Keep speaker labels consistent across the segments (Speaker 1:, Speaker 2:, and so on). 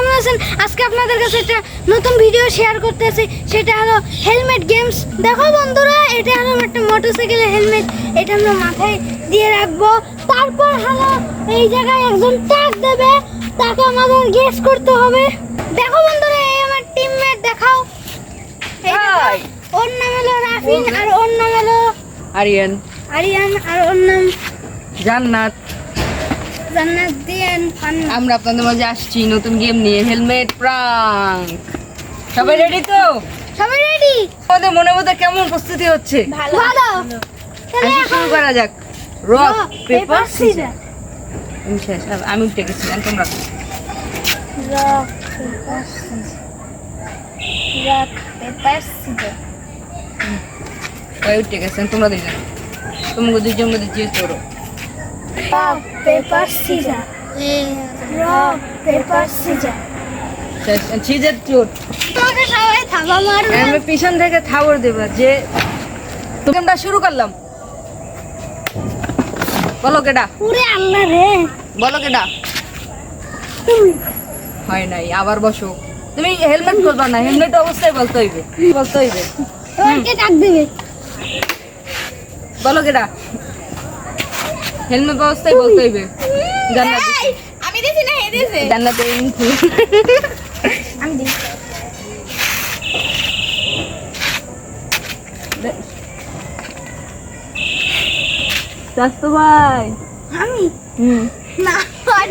Speaker 1: কেমন আছেন? আজকে আপনাদের কাছে একটা নতুন ভিডিও শেয়ার করতেছি সেটা হলো হেলমেট গেমস দেখো বন্ধুরা এটা হলো একটা মোটরসাইকেলের হেলমেট এটা আমরা মাথায় দিয়ে রাখব। তারপর হলো এই জায়গায় একজন ট্যাগ দেবে। তাকে আমাদের গেস করতে হবে। দেখো বন্ধুরা এই আমার টিমমেট দেখাও। ওর নাম হলো রাফিন আর ওর নাম হলো
Speaker 2: আরিয়ান।
Speaker 1: আরিয়ান আর ওর নাম
Speaker 2: জান্নাত।
Speaker 1: জান্নাত দিয়ান
Speaker 2: আমরা আপনাদের মাঝে আসছি নতুন গেম নিয়ে হেলমেট প্রাঙ্ক। সবাই রেডি তো?
Speaker 1: সবাই রেডি
Speaker 2: আমাদের মনে মধ্যে কেমন প্রস্তুতি হচ্ছে?
Speaker 1: ভালো। ভালো। এখন
Speaker 2: শুরু করা যাক। রক পেপার
Speaker 1: সিজার
Speaker 2: আমি উঠে গেছি তোমরা
Speaker 1: rock paper scissor rock paper
Speaker 2: scissor উঠে গেছেন তোমরা দুজন তোমাকে দুজন মধ্যে জিজ্ঞেস করো। ছিজের চোট
Speaker 1: সবাই থাবা মারবে।
Speaker 2: আমি পিছন থেকে থাবর দেবো যে গেমটা শুরু করলাম। বলো কেডা?
Speaker 1: পুরে আল্লাহ রে।
Speaker 2: বলো কেডা? হয় নাই আবার বসো। তুমি হেলমেট করবা না হেলমেট অবস্থায় বলতে হইবে বলতে হইবে।
Speaker 1: তোমাকে ডাক দেবে।
Speaker 2: বলো কেডা? হেলমেট অবস্থায় বলতে হইবে। জান্নাত
Speaker 1: আমি দিছি না হে দিছে।
Speaker 2: জান্নাতের
Speaker 1: আমি দিছি।
Speaker 2: স্বাস্থ্য ভাই।
Speaker 1: আমি?
Speaker 2: হুম।
Speaker 1: না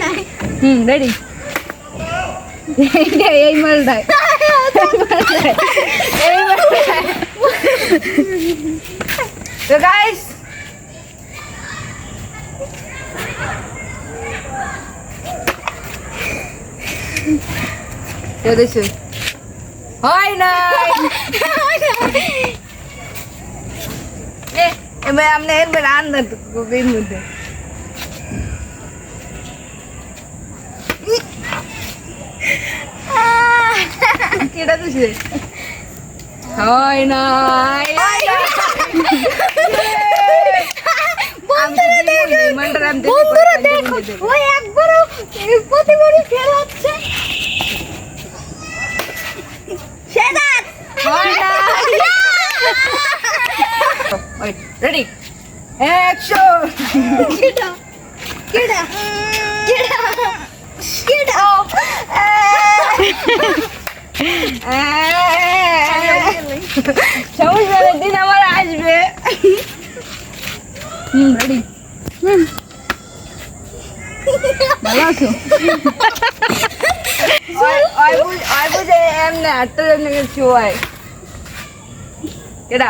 Speaker 1: নাই।
Speaker 2: হুম রেডি এই মালটাই। এই মালটাই। তো গাইস তো দেখছ হয় নাই। এবার আপনি হেলমেট আনলেন তো মধ্যে। কেটা দিছে হয় আমি
Speaker 1: বন্ধুরা দেখো ওই একবারও প্রতিবারই ফেল হচ্ছে সেদাত
Speaker 2: হয় নাই রেডি অ্যাকশন
Speaker 1: কেডা কেডা কেডা কেডা
Speaker 2: সমস্যা নেই, দিন আমার আসবে হুম রেডি ভালো আছো ওই বুঝ ওই বুঝে এমনি হাঁটতে এমনি গেছি ওই কেডা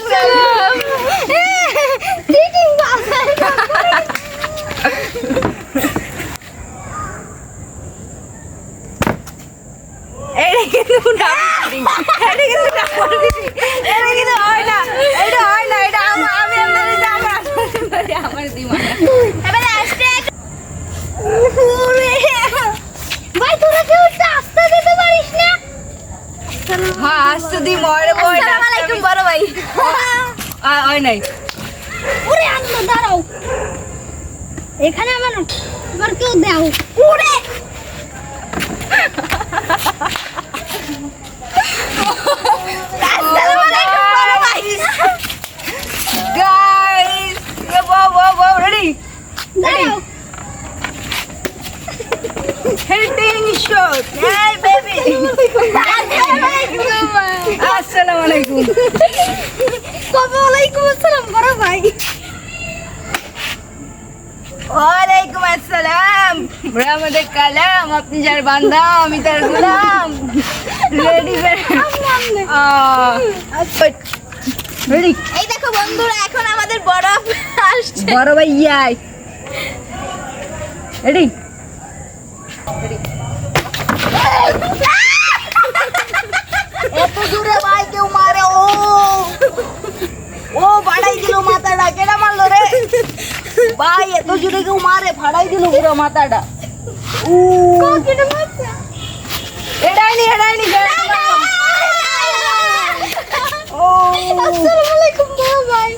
Speaker 1: আসসালামু আলাইকুম। বড় ভাই।
Speaker 2: হয় নাই।
Speaker 1: ওরে আম্মা দাঁড়াও। এখানে আমার এবার কেউ দাও ওরে আসসালামু আলাইকুম বড় ভাই
Speaker 2: guys wow wow wow ready
Speaker 1: দাঁড়াও
Speaker 2: hitting shot hey baby আসসালামু আলাইকুম
Speaker 1: কবে ওয়ালাইকুম আসসালাম বড় ভাই
Speaker 2: ওয়ালাইকুম আসসালাম কালাম আপনি যার বান্দা আমি তার গোলাম রেডি রেডি
Speaker 3: এই দেখো বন্ধুরা এখন আমাদের বরফ আসছে
Speaker 2: বড় ভাই রেডি
Speaker 3: এত দূরে ভাই কেউ মারে ও ও ফাড়াই দিল মাথাটা কেডা মারলো রে ভাই এত জোরে কেউ মারে ফাড়াই দিল পুরো মাথাটা উ
Speaker 2: এডাইনি এডাইনি
Speaker 3: ও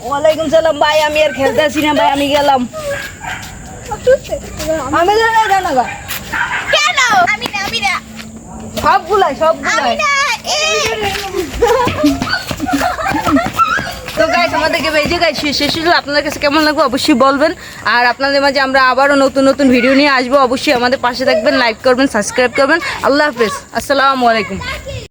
Speaker 3: ওয়ালাইকুম সালাম ভাই আমি আর খেলতেছি না ভাই আমি গেলাম
Speaker 2: আমি জানি না জানা গা
Speaker 3: কেন আমি না আমি না।
Speaker 2: সবগুলাই সবগুলাই। তো গাইস আমাদেরকে বেজে গাইস শেষ হলো। আপনাদের কাছে কেমন লাগবে অবশ্যই বলবেন। আর আপনাদের মাঝে আমরা আবারও নতুন নতুন ভিডিও নিয়ে আসব। অবশ্যই আমাদের পাশে থাকবেন লাইক করবেন সাবস্ক্রাইব করবেন। আল্লাহ হাফিজ। আসসালামু আলাইকুম।